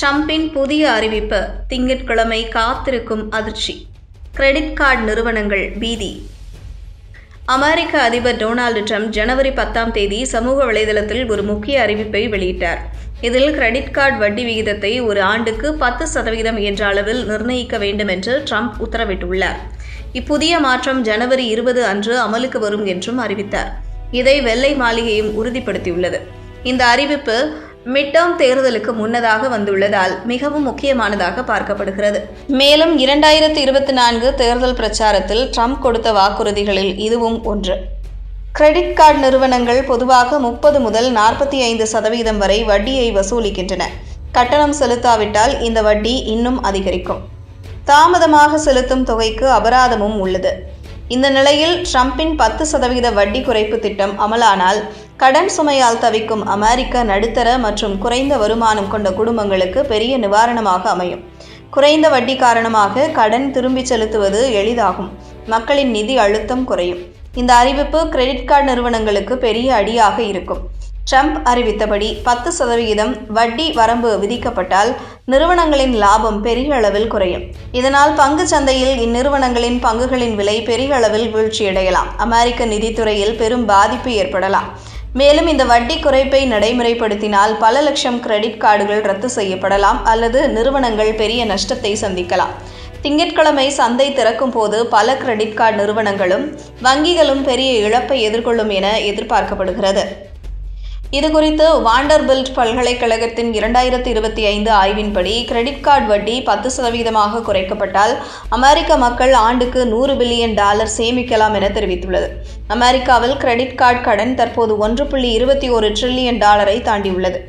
ட்ரம்பின் புதிய அறிவிப்பு. திங்கட்கிழமை காத்திருக்கும் அதிர்ச்சி. கிரெடிட் கார்டு நிறுவனங்கள் பீதி. அமெரிக்க அதிபர் டொனால்டு ட்ரம்ப் ஜனவரி பத்தாம் தேதி சமூக வலைதளத்தில் ஒரு முக்கிய அறிவிப்பை வெளியிட்டார். இதில் கிரெடிட் கார்டு வட்டி விகிதத்தை ஒரு ஆண்டுக்கு பத்து சதவீதம் என்ற அளவில் நிர்ணயிக்க வேண்டும் என்று ட்ரம்ப் உத்தரவிட்டுள்ளார். இப்புதிய மாற்றம் ஜனவரி இருபது அன்று அமலுக்கு வரும் என்றும் அறிவித்தார். இதை வெள்ளை மாளிகையும் உறுதிப்படுத்தியுள்ளது. இந்த அறிவிப்பு மிட்டர்ம் தேர்தலுக்கு முன்னதாக வந்துள்ளதால் மிகவும் முக்கியமானதாக பார்க்கப்படுகிறது. மேலும் இரண்டாயிரத்தி இருபத்தி நான்கு தேர்தல் பிரச்சாரத்தில் ட்ரம்ப் கொடுத்த வாக்குறுதிகளில் இதுவும் ஒன்று. கிரெடிட் கார்டு நிறுவனங்கள் பொதுவாக முப்பது முதல் நாற்பத்தி ஐந்து சதவீதம் வரை வட்டியை வசூலிக்கின்றன. கட்டணம் செலுத்தாவிட்டால் இந்த வட்டி இன்னும் அதிகரிக்கும். தாமதமாக செலுத்தும் தொகைக்கு அபராதமும் உள்ளது. இந்த நிலையில் ட்ரம்பின் பத்து சதவீத வட்டி குறைப்பு திட்டம் அமலானால் கடன் சுமையால் தவிக்கும் அமெரிக்க நடுத்தர மற்றும் குறைந்த வருமானம் கொண்ட குடும்பங்களுக்கு பெரிய நிவாரணமாக அமையும். குறைந்த வட்டி காரணமாக கடன் திரும்பிச் செலுத்துவது எளிதாகும். மக்களின் நிதி அழுத்தம் குறையும். இந்த அறிவிப்பு கிரெடிட் கார்டு நிறுவனங்களுக்கு பெரிய அடியாக இருக்கும். ட்ரம்ப் அறிவித்தபடி பத்து சதவிகிதம் வட்டி வரம்பு விதிக்கப்பட்டால் நிறுவனங்களின் லாபம் பெரிய அளவில் குறையும். இதனால் பங்கு சந்தையில் இந்நிறுவனங்களின் பங்குகளின் விலை பெரிய அளவில் வீழ்ச்சியடையலாம். அமெரிக்க நிதித்துறையில் பெரும் பாதிப்பு ஏற்படலாம். மேலும் இந்த வட்டி குறைப்பை நடைமுறைப்படுத்தினால் பல லட்சம் கிரெடிட் கார்டுகள் ரத்து செய்யப்படலாம் அல்லது நிறுவனங்கள் பெரிய நஷ்டத்தை சந்திக்கலாம். திங்கட்கிழமை சந்தை திறக்கும் போது பல கிரெடிட் கார்டு நிறுவனங்களும் வங்கிகளும் பெரிய இழப்பை எதிர்கொள்ளும் என எதிர்பார்க்கப்படுகிறது. இதுகுறித்து வாண்டர்பில்ட் பல்கலைக்கழகத்தின் இரண்டாயிரத்தி இருபத்தி ஐந்து ஆய்வின்படி கிரெடிட் கார்டு வட்டி பத்து சதவீதமாக குறைக்கப்பட்டால் அமெரிக்க மக்கள் ஆண்டுக்கு நூறு பில்லியன் டாலர் சேமிக்கலாம் என தெரிவித்துள்ளது. அமெரிக்காவில் கிரெடிட் கார்டு கடன் தற்போது ஒன்று புள்ளி இருபத்தி ஒரு ட்ரில்லியன் டாலரை தாண்டியுள்ளது.